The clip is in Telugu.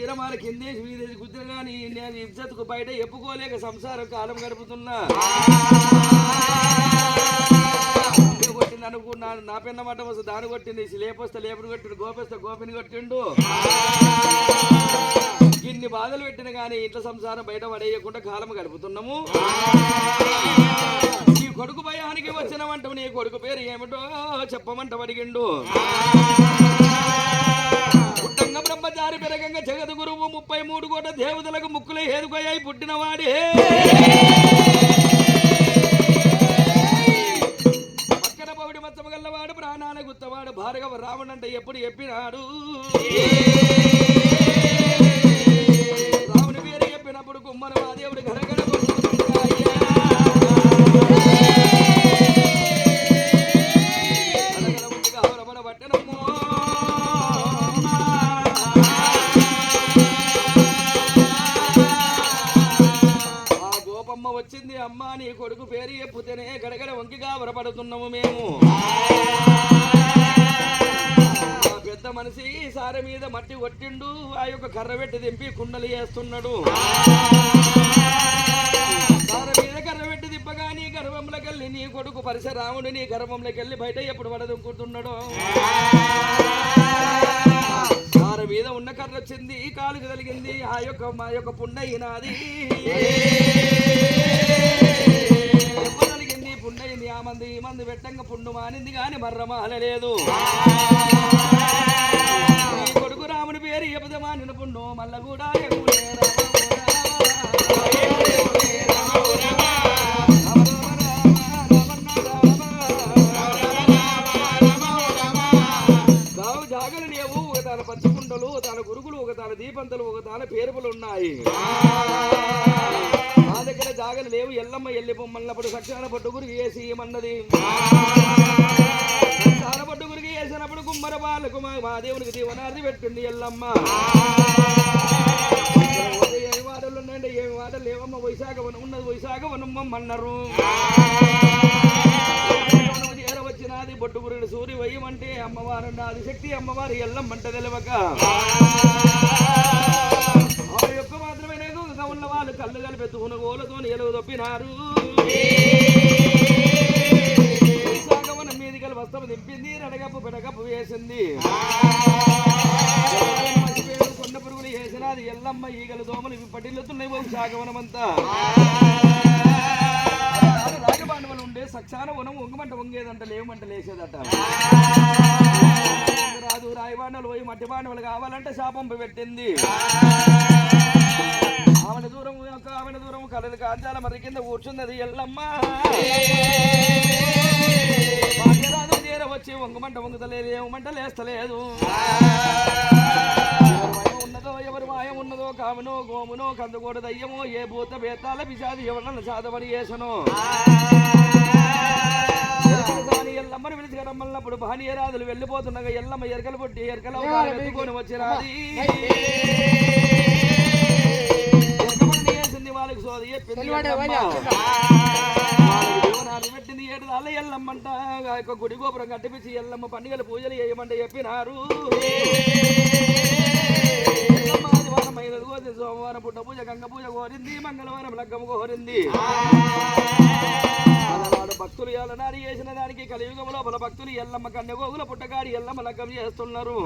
ఈరమాల కిందేసి వీదేసి గుద్దిన కానీ నేను ఇజ్జత్కు బయట ఎప్పుకోలేక సంసారం కాలం గడుపుతున్నా. కొట్టింది అనుకున్నాను నా పిన్న మట్టం వస్తే దాని కొట్టింది లేపొస్తే లేపని కొట్టిండు గోపిస్తే గోపిని కొట్టిండు. ఇన్ని బాధలు పెట్టిన కానీ ఇంట్లో సంసారం బయట పడేయకుండా కాలం గడుపుతున్నాము. కొడుకు భయానికి వచ్చిన వంట నీ కొడుకు పేరు ఏమిటో చెప్పమంట అడిగిండు పుట్టంగ బ్రహ్మచారి పెరగంగా జగదు గురువు ముప్పై మూడు కోట దేవతలకు ముక్కులు ఏదుకయ్యాయి పుట్టినవాడే. పక్కన పౌడి మచ్చమగల్లవాడు ప్రాణాల గుత్తవాడు భార్గవ రావణంటే ఎప్పుడు చెప్పినాడు వచ్చింది అమ్మ నీ కొడుకు పేరు చెప్పుతేనే గడగడ వంకిగా వరపడుతున్నాము మేము. పెద్ద మనిషి సారి మీద మట్టి కొట్టిండు ఆ యొక్క కర్ర పెట్టి దింపి కుండలు వేస్తున్నాడు సారి మీద కర్ర పెట్టి దింపగా నీ గర్భంలోకెళ్ళి నీ కొడుకు పరిశరాముడు నీ గర్భంలోకెళ్ళి బయట ఎప్పుడు పడదుకుంటున్నాడు సారి మీద ఉన్న కర్ర వచ్చింది కాలుకు కలిగింది ఆ యొక్క మా యొక్క పుండయినాది ఎప్పుడు ఆ మంది ఈ మంది పెట్టంగా పుండు మానింది కానీ మర్ర మానలేదు ఈ కొడుకు రాముని పేరు ఎపద మానిన పుండు మల్ల కూడా తాన పచ్చకుండలు తాన గురుగులు ఒక తాన దీపంతలు ఒక తాన పేరుపులు ఉన్నాయి. ఎల్లమ్మ ఎల్లి బొమ్మలప్పుడు సక్షాన పట్టుగురికి వేసి ఏమన్నది? సక్షాన పట్టుగురికి వేసినప్పుడు కుమ్మర బాలకు మా మా దేవునికి దీవనార్థి పెట్టింది ఎల్లమ్మ. ఏమి వాటలు ఉన్నాయంటే ఏమి వాటలు లేవమ్మ వైశాఖ వనం ఉన్నది వైశాఖ వనం అన్నారు వచ్చినది బొట్టుగురుడు సూర్య వయ్యమంటే అమ్మవారు నాది శక్తి అమ్మవారు ఎల్లమ్మంట తెలవక. ఆ యొక్క మాత్రం ఉన్న వాళ్ళు కళ్ళు కలిపి గోలతో నిలువ తప్పినారు. విశాఖవనం మీదికలు వస్త్రం దింపింది రడగప్పు పెడగప్పు వేసింది. కొండ పురుగులు వేసినది ఎల్లమ్మ ఈగలు దోమలు ఇవి పటిల్లుతున్నాయి విశాఖవనమంతా రాజపాండవులు ఉండే సక్షాన వనం వంగమంట వంగేదంట లేవమంట లేచేదట రాదు రాయబాండవులు పోయి మట్టి బాండవులు కావాలంటే శాపం పెట్టింది. ఆమెన దూరం ఒక ఆమెన దూరం కలలు కాంచాల మరి కింద కూర్చున్నది ఎల్లమ్మ. భాగ్యరాజు తీర వచ్చి వంగమంట వంగుతలేదు ఏమంట లేస్తలేదు. ఎవరు ఉన్నదో ఎవరి మాయం ఉన్నదో కామునో గోమునో కందుకోడు దయ్యమో ఏ భూత బేతాల పిశాది ఎవరన్నా సాధపడి చేసను ఎల్లమ్మని పిలిచి రమ్మన్నప్పుడు భానియరాదులు వెళ్ళిపోతుండగా ఎల్లమ్మ ఎరకలు పుట్టి ఎరకలు ఎత్తుకొని వచ్చినది పెట్టింది ఏడు ఎల్లమ్మంట. యొక్క గుడి గోపురం కట్టిపించి ఎల్లమ్మ పండుగలు పూజలు చేయమంటే చెప్పినారు. సోమవారం పుట్ట పూజ గంగ పూజ కోరింది మంగళవారం లగ్గము కోరింది. భక్తులు ఎల్లనాడు చేసిన దానికి కలియుగం లోపల భక్తులు ఎల్లమ్మ కన్యగోగుల పుట్టగాడి ఎల్లమ్మ లగ్గం చేస్తున్నారు.